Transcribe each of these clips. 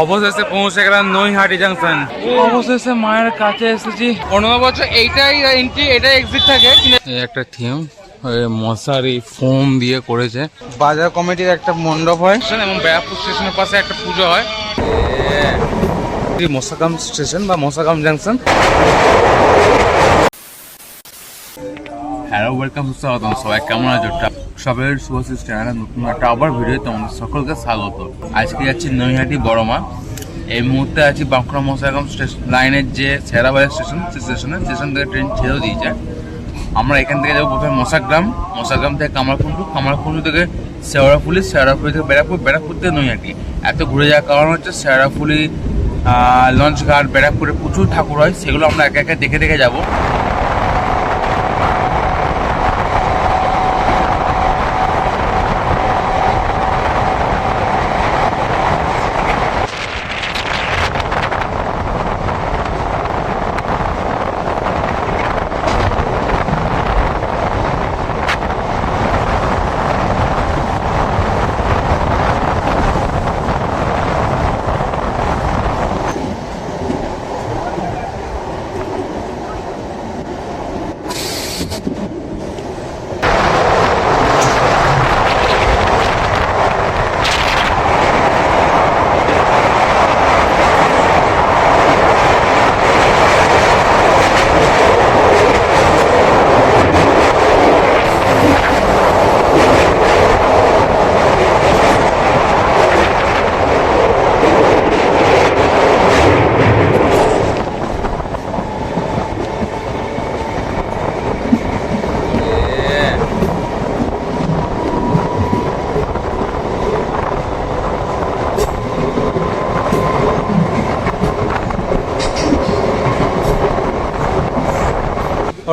অবশেষে পৌঁছে গেলাম নৈহাটি জাংশন অবশেষে মায়ের কাছে এসেছি। অন্য বছর এইটাই এন্ট্রি এটাই এক্সিট থাকে। এই একটা থিম মশারি ফোম দিয়ে করেছে। বাজার কমিটির একটা মণ্ডপ হয়। এবং ব্যারাকপুর স্টেশনের পাশে একটা পুজো হয়। মশাগাম স্টেশন বা মশাগাম জাংশন হ্যালো ওয়েলকাম সুস্বাগতম সবাই। কেমন আছো? সবের শুভাশিস চ্যানেলের নতুন একটা আবার ভিডিও তোমাদের সকলকে স্বাগত। আজকে যাচ্ছি নৈহাটি বড়মা। এই মুহূর্তে আছি বাঁকুড়া মশাগাম স্টেশন লাইনের যে সেরাবাজার স্টেশন সেই স্টেশনে। স্টেশন থেকে ট্রেন ছেড়েও দিয়েছে। আমরা এখান থেকে যাব প্রথমে মশাগ্রাম। মশাগ্রাম থেকে কামারকুণ্ডু। কামারকুণ্ডু থেকে শেওড়াফুলি শেওড়াফুলি থেকে ব্যারাকপুর ব্যারাকপুর থেকে নৈহাটি। এত ঘুরে যাওয়ার কারণ হচ্ছে শেওড়াফুলি লঞ্চ ঘাট ব্যারাকপুরে প্রচুর ঠাকুর হয়। সেগুলো আমরা একে একে দেখে দেখে যাব।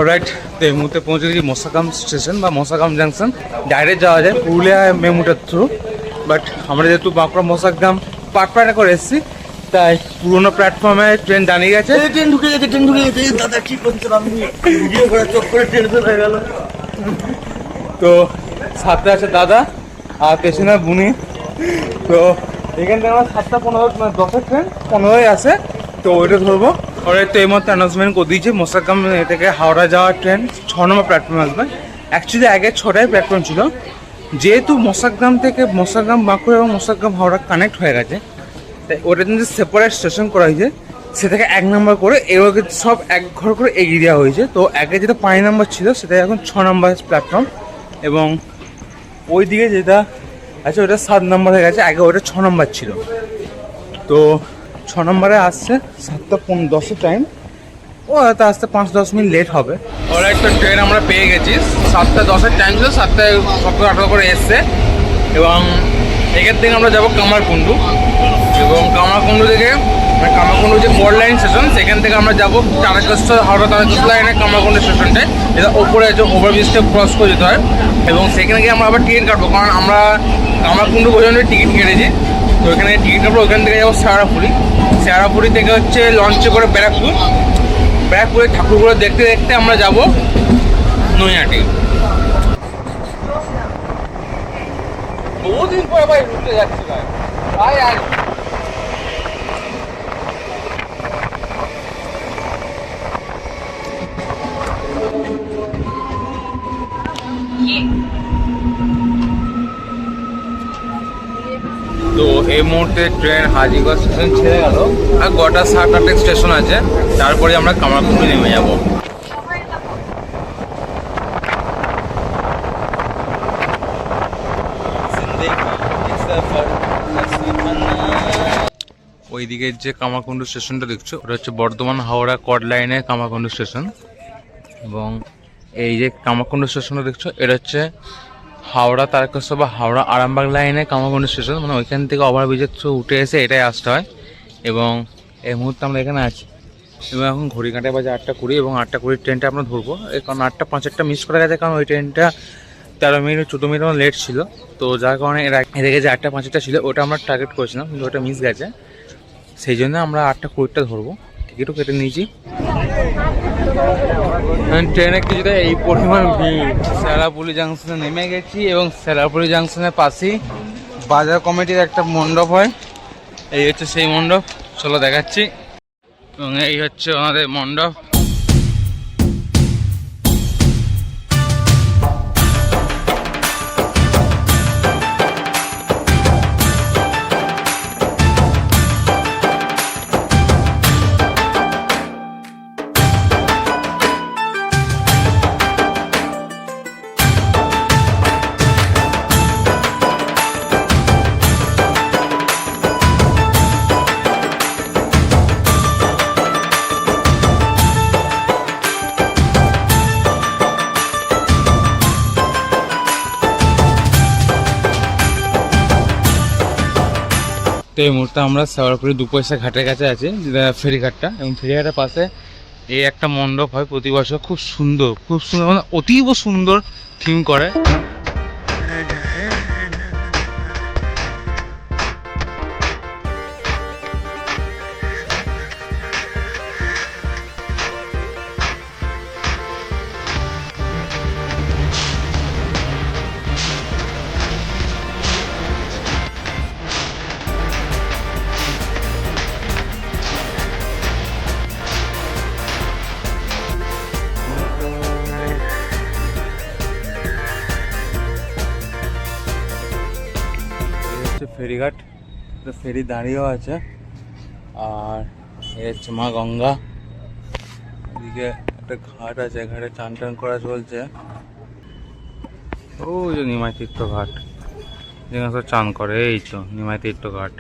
অলরাইট তো এই মুহূর্তে পৌঁছে গেছি মশাগাম স্টেশন বা মশাগাম জাংশন ডাইরেক্ট যাওয়া যায় পুরুলিয়া মেমুটার থ্রু বাট আমরা যেহেতু বাঁকুড়া মশাগ্রাম পাটপাটা করে এসেছি তাই পুরোনো প্ল্যাটফর্মে ট্রেন দাঁড়িয়ে গেছে। ট্রেন ঢুকে গেছে ট্রেন ঢুকে গেছে। দাদা কি করছেন আপনি ভিডিও করে চোখ করে টেনশন হয়ে গেল। তো সাথে আছে দাদা আর পেছনে বুনি। তো এখান থেকে আমরা সাতটা পনেরো মানে দশের ট্রেন পনেরোই আছে। তো ওইটা ধরবো। ওরা তো এই মধ্যে অ্যানাউন্সমেন্ট করে দিয়েছে মোসাকাম থেকে হাওড়া যাওয়ার ট্রেন ছ নম্বর প্ল্যাটফর্মে আসবে অ্যাকচুয়ালি আগে ছটায় প্ল্যাটফর্ম ছিল যেহেতু মশাগ্রাম থেকে মশাগ্রাম বাঁকুড়া এবং মশাগ্রাম হাওড়া কানেক্ট হয়ে গেছে তাই ওটা কিন্তু সেপারেট স্টেশন করা হয়েছে সেটাকে এক নম্বর করে এগুলোকে সব এক ঘর করে এগিয়ে দেওয়া হয়েছে তো আগে যেটা পাঁচ নম্বর ছিল সেটা এখন ছ নম্বর প্ল্যাটফর্ম এবং ওই দিকে যেটা আছে ওটা সাত নম্বর হয়ে গেছে আগে ওটা ছ নম্বর ছিল তো ছ নম্বরে আসছে। সাতটা পনেরো দশের টাইম ও হয়তো আসতে পাঁচ দশ মিনিট লেট হবে। ওরা একটা ট্রেন আমরা পেয়ে গেছি। সাতটা দশের টাইম ছিল সাতটায় সতেরো আঠারো করে এসছে। এবং এখান থেকে আমরা যাব কামারকুণ্ডু। এবং কামারকুণ্ডু থেকে মানে কামারকুণ্ডু যে কোর লাইন স্টেশন সেখান থেকে আমরা যাব তারকেশ্বর হাওড়া তারকেশ্বর লাইনে কামারকুণ্ডু স্টেশনটায় যেটা ওপরে আছে ওভার ব্রিজটা ক্রস করে যেতে হয়। এবং সেখানে গিয়ে আমরা আবার টিকিট কাটবো। কারণ আমরা কামারকুণ্ডু পর্যন্ত টিকিট কেটেছি। তো ওখানে টিকিট কাটবো ওখান থেকে যাব শেয়ারাপুরি শেয়ারাপুরি থেকে হচ্ছে লঞ্চে করে ব্যারাকপুর। ব্যারাকপুরে ঠাকুরগুলো দেখতে দেখতে আমরা যাব নৈহাটি। বহুদিন পরে ভাই ঘুরতে যাচ্ছি ভাই। আর এই মুহূর্তে ট্রেন হাজিগঞ্জ স্টেশন ছেড়ে গেল আর গোটা সাত আটটা স্টেশন আছে। তারপরে আমরা কামারকুণ্ডে নেমে যাব। ওইদিকে যে কামারকুণ্ডু স্টেশনটা দেখছ, ওটা হচ্ছে বর্ধমান হাওড়া কড লাইনে কামারকুণ্ডু স্টেশন এবং এই যে কামারকুণ্ডু স্টেশনটা দেখছ, এটা হচ্ছে হাওড়া তারকেশ্বর বা হাওড়া আরামবাগ লাইনে কামারকুণ্ডু স্টেশন মানে ওইখান থেকে ওভারব্রিজের থ্রু উঠে এসে এটাই আসতে হয়। এবং এই মুহূর্তে আমরা এখানে আছি। এবং এখন ঘড়ি বাজে আটটা কুড়ি এবং আটটা কুড়ির ট্রেনটা আমরা ধরবো। কারণ আটটা পাঁচেরটা মিস করা গেছে কারণ ওই ট্রেনটা তেরো মিনিট, চোদ্দ মিনিট মতো লেট ছিল। তো যার কারণে এর আগে- যে আটটা পাঁচেরটা ছিল, ওটা আমরা টার্গেট করেছিলাম, কিন্তু ওটা মিস গেছে। সেই জন্য আমরা আটটা কুড়িটা ধরবো। টিকিটও কেটে নিয়েছি। ট্রেনে কিছুটা এই পরিমাণ ভিড়। সেরাপুলি জাংশনে নেমে গেছি এবং সেরাপুলি জাংশনের পাশেই বাজার কমিটির একটা মণ্ডপ হয়। এই হচ্ছে সেই মণ্ডপ। চলো দেখাচ্ছি। এবং এই হচ্ছে আমাদের মণ্ডপ। তো এই মুহূর্তে আমরা সাওয়ারপুরি দু পয়সা ঘাটের কাছে আছি ফেরিঘাটটা। এবং ফেরিঘাটের পাশে এই একটা মণ্ডপ হয়, প্রতি বছর খুব সুন্দর খুব সুন্দর মানে অতীব সুন্দর থিম করে। ফেরিঘাট তো ফেরি দাঁড়িয়েও আছে। আর এই হচ্ছে মা গঙ্গা। এদিকে একটা ঘাট আছে, ঘাটে চান টান করা চলছে। ও যে নিমাই তীর্থ ঘাট। যেখানে সব চান করে, এই তো, নিমাই তীর্থ ঘাট।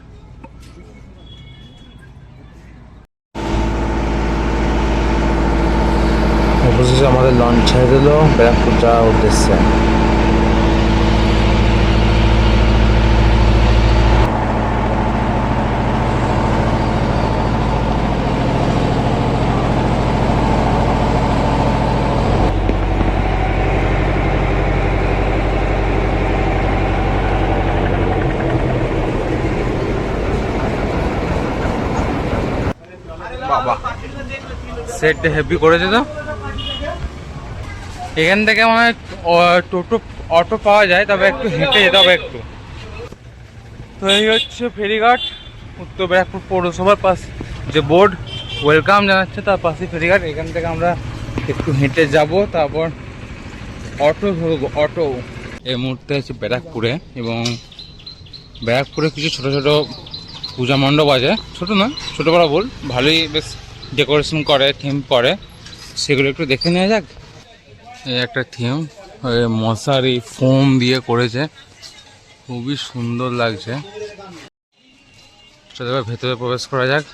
অবশেষে আমাদের লঞ্চ ছেড়ে দিল ব্যারাকপুর যাওয়ার উদ্দেশ্যে। সেট হেভি করেছে তো। এখান থেকে মানে টোটো, অটো পাওয়া যায়, তবে একটু হেঁটে যেতে হবে একটু। তো এই হচ্ছে ফেরিঘাট, উত্তর ব্যারাকপুর পৌরসভার পাশ যে বোর্ড, ওয়েলকাম জানাচ্ছে তার পাশে ফেরিঘাট। এখান থেকে আমরা একটু হেঁটে যাব, তারপর অটো অটো। এই মুহূর্তে আছে ব্যারাকপুরে, এবং ব্যারাকপুরে কিছু ছোট ছোট পূজা মণ্ডপ আছে। ছোট না ছোট বড় বল, ভালোই বেশ ডেকোরেশন করে থিম করে সেগুলো একটু দেখে নেওয়া যাক। এই একটা থিম ওই মশারি ফোম দিয়ে করেছে। খুবই সুন্দর লাগছে। ভেতরে প্রবেশ করা যাক।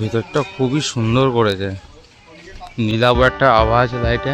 ভেতরটা খুবই সুন্দর করেছে। নীলাভ একটা আওয়াজ লাইটে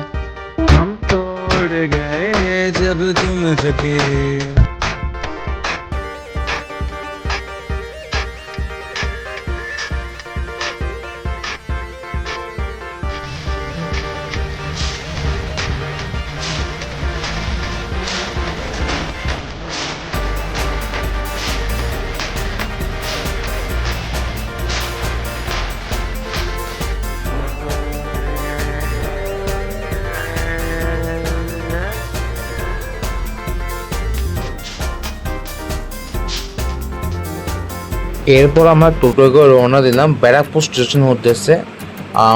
এরপর আমরা টোটো করে রওনা দিলাম ব্যারাকপুর স্টেশনের উদ্দেশ্যে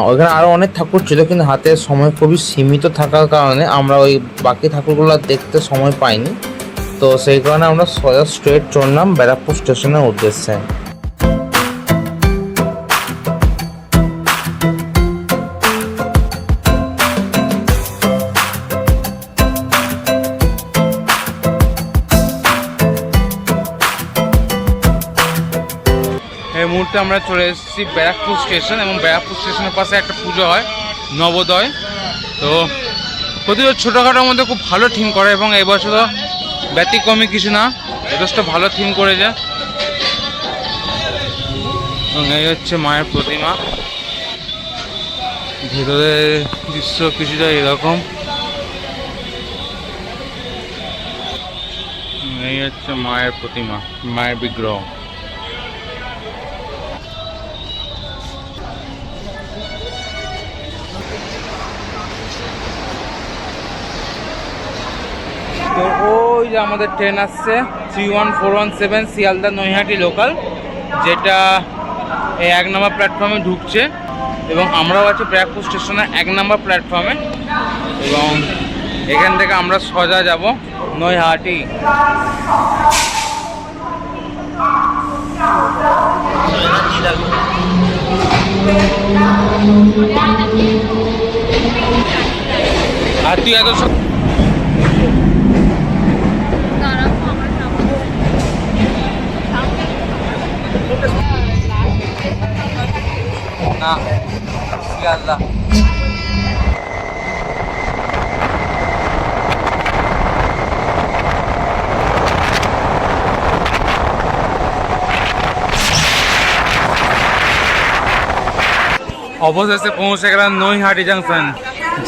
ওইখানে আরও অনেক ঠাকুর ছিল, কিন্তু হাতে সময় খুবই সীমিত থাকার কারণে আমরা ওই বাকি ঠাকুরগুলো দেখতে সময় পাইনি। তো সেই কারণে আমরা সোজা স্ট্রেট চললাম ব্যারাকপুর স্টেশনের উদ্দেশ্যে। মুহূর্তে আমরা চলে এসেছি ব্যারাকপুর স্টেশন এবং ব্যারাকপুর স্টেশনের পাশে একটা পুজো হয়, নবোদয়। তো প্রতি ছোটোখাটোর মধ্যে খুব ভালো থিম করে এবং এবছরও ব্যতিক্রমী কিছু না, যথেষ্ট ভালো থিম করেছে। এবং এই হচ্ছে মায়ের প্রতিমা। ভেতরে দৃশ্য কিছুটা এরকম। এই হচ্ছে মায়ের প্রতিমা, মায়ের বিগ্রহ। তো ওই যে আমাদের ট্রেন আসছে three one four one seven Sealdah Naihati local যেটা এই এক নম্বর প্ল্যাটফর্মে ঢুকছে এবং আমরাও আছি ব্যারাকপুর স্টেশনের এক নম্বর প্ল্যাটফর্মে এবং এখান থেকে আমরা সোজা যাব নৈহাটি। আর তুই এত না। শিয়ালদা অবশেষে পৌঁছে গেলাম নৈহাটি জাংশন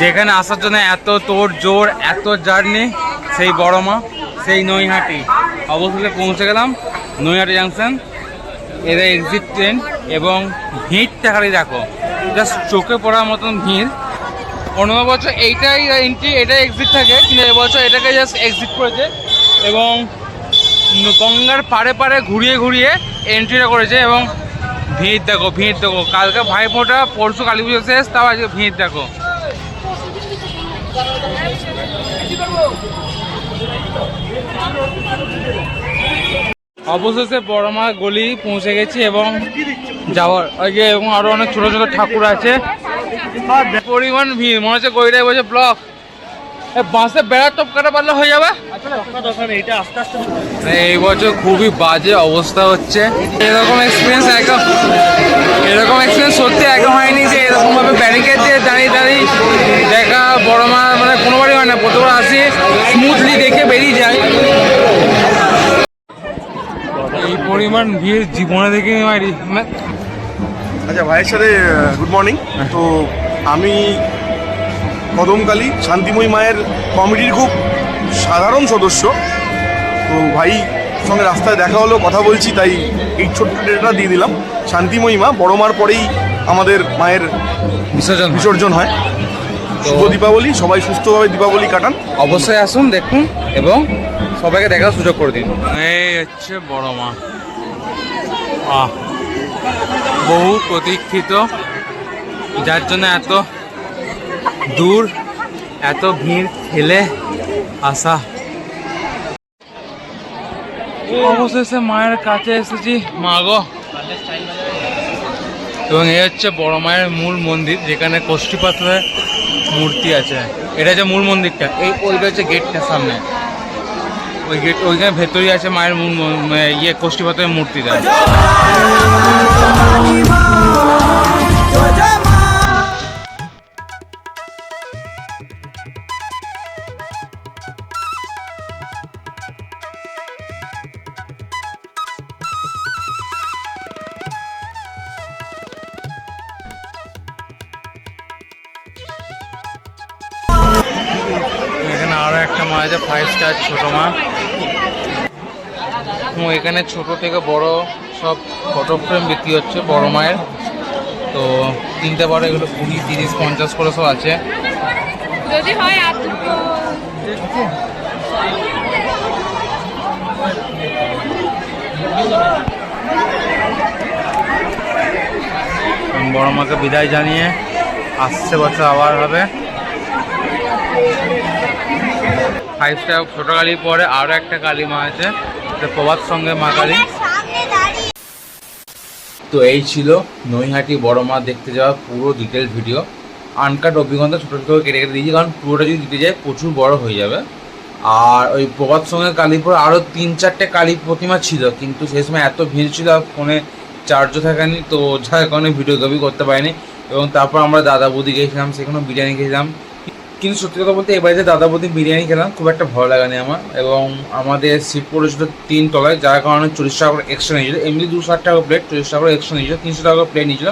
যেখানে আসার জন্য এত তোর জোর, এত জার্নি সেই বড় মা সেই নৈহাটি। অবশেষে পৌঁছে গেলাম নৈহাটি জাংশন এদের এক্সিট ট্রেন এবং ভিড়টা খালি দেখো। জাস্ট চোখে পড়ার মতন ভিড়। অন্য বছর এইটাই এন্ট্রি এটাই এক্সিট থাকে। কিন্তু এবছর এটাকে জাস্ট এক্সিট করেছে এবং গঙ্গার পাড়ে পাড়ে ঘুরিয়ে ঘুরিয়ে এন্ট্রিটা করেছে এবং ভিড় দেখো ভিড় দেখো। কালকে ভাই ফোঁটা পরশু কালী পুজো শেষ, তাও আজকে ভিড় দেখো। অবশেষে বড়মা গলি পৌঁছে গেছি এবং যাওয়ার আগে এবং আরও অনেক ছোট ছোট ঠাকুর আছে। পরিমাণ ভিড়, মনে হচ্ছে গইটাই বসে ব্লক বাসে বেড়া টপ কাটা পারলে হয়ে যাবে? এই বছর খুবই বাজে অবস্থা হচ্ছে। এরকম এক্সপিরিয়েন্স একদম, এরকম এক্সপিরিয়েন্স সত্যি একদম হয়নি যে এরকমভাবে ব্যারিকেড দিয়ে দাঁড়িয়ে দাঁড়িয়ে দেখা বড় মা মানে কোনোবারই হয় না। প্রতিবার আসি স্মুথলি দেখে বেরিয়ে যায় এই পরিমাণ ভিড় জীবনে দেখে মারি আচ্ছা ভাইয়ের সাথে গুড মর্নিং তো আমি কদমকালী শান্তিময়ী মায়ের কমিটির খুব সাধারণ সদস্য। তো ভাই সঙ্গে রাস্তায় দেখা হলো কথা বলছি তাই এই ছোট্ট ডেটা দিয়ে দিলাম। শান্তিময়ী মা বড় মার পরেই আমাদের মায়ের বিসর্জন বিসর্জন বিসর্জন হয়। শুভ দীপাবলি সবাই সুস্থভাবে দীপাবলি কাটান। অবশ্যই আসুন দেখুন এবং সবাইকে দেখার সুযোগ করে দিন। এই হচ্ছে বড় মা। আহ। বহু প্রতীক্ষিত, যার জন্য এত দূর, এত ভিড় ঠেলে আসা অবশেষে মায়ের কাছে এসেছি। মা গো। এবং এই হচ্ছে বড় মায়ের মূল মন্দির, যেখানে কষ্টি পাথরের মূর্তি আছে। এটা হচ্ছে মূল মন্দিরটা, এই, ওইটা হচ্ছে গেটটার সামনে। ওই গেট ওইখানে ভেতরেই আছে মায়ের ইয়ে কষ্টি পাথরের মূর্তিটা এখানে আরও একটা মা আছে ফাইভ স্টার ছোট মা। এবং এখানে ছোট থেকে বড় সব ফটো ফ্রেম বিক্রি হচ্ছে বড় মায়ের। তো তিনটে বড় এগুলো কুড়ি তিরিশ পঞ্চাশ করে সব আছে। যদি হয় আর বড় মাকে বিদায় জানিয়ে আসছে বছর আবার হবে। ফাইভ স্টার ছোট কালী পরে আরও একটা কালী মা আছে। তো প্রভাত সঙ্গে মা কালী। তো এই ছিল নৈহাটি বড় মা দেখতে যাওয়া পুরো ডিটেল ভিডিও আনকাট অভিজ্ঞতা ছোটো ছোটো কেটে কেটে দিয়েছি কারণ পুরোটা যদি দিতে যায় প্রচুর বড় হয়ে যাবে। আর ওই প্রভাত সঙ্গে কালীপুর আরও তিন চারটে কালী প্রতিমা ছিল কিন্তু সেই সময় এত ভিড় ছিল আর ফোনে চার্জও থাকেনি তো যার কারণে ভিডিও কপি করতে পারিনি। এবং তারপর আমরা দাদা বৌদি গেছিলাম সেখানেও বিরিয়ানি খেয়েছিলাম। কিন্তু সত্যি কথা বলতে এবারে যে দাদা বৌদি বিরিয়ানি খেলাম, খুব একটা ভালো লাগেনি আমার। এবং আমাদের সিট পড়েছিল তিন তলায়, যার কারণে চল্লিশ টাকা করে এক্সট্রা নিয়েছিল। এমনি দু ষাট টাকা প্লেট চল্লিশ টাকা করে এক্সট্রা নিয়েছিল, তিনশো টাকা করে প্লেট নিয়েছিল।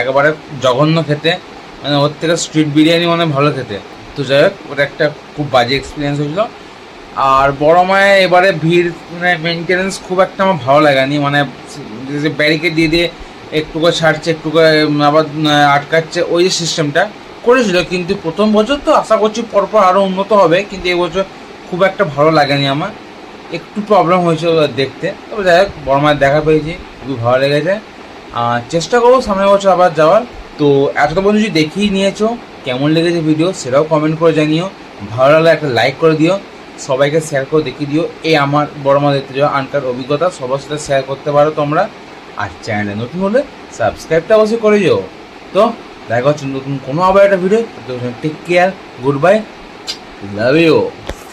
একেবারে জঘন্য খেতে। মানে ওর থেকে স্ট্রিট বিরিয়ানি মানে ভালো খেতে। তো যাই হোক, ওটা একটা খুব বাজে এক্সপিরিয়েন্স হয়েছিল। আর বড় মায়ে এবারে ভিড় মানে মেনটেনেন্স খুব একটা আমার ভালো লাগেনি। মানে ব্যারিকেড দিয়ে দিয়ে একটু করে ছাড়ছে, একটু করে আবার আটকাচ্ছে, ওই যে সিস্টেমটা করেছিল, কিন্তু প্রথম বছর তো আশা করছি পরপর আরও উন্নত হবে, কিন্তু এবছর খুব একটা ভালো লাগেনি আমার। একটু প্রবলেম হয়েছিল দেখতে। তবে যাই হোক, বড় মায়ের দেখা পেয়েছি, খুবই ভালো লেগেছে। আর চেষ্টা করব সামনের বছর আবার যাওয়ার। তো এতটা পর্যন্ত যদি দেখিয়ে নিয়েছো, কেমন লেগেছে ভিডিও সেটাও কমেন্ট করে জানিও। ভালো লাগলে একটা লাইক করে দিও। সবাইকে শেয়ার করে দেখিয়ে দিও। এই আমার বড় মা দেখতে যাওয়া আনকার অভিজ্ঞতা, সবার সাথে শেয়ার করতে পারো তোমরা। আর চ্যানেলে নতুন হলে সাবস্ক্রাইবটা অবশ্যই করে যেও তো দেখা হচ্ছে নতুন কোনো আবার একটা video take care good bye love you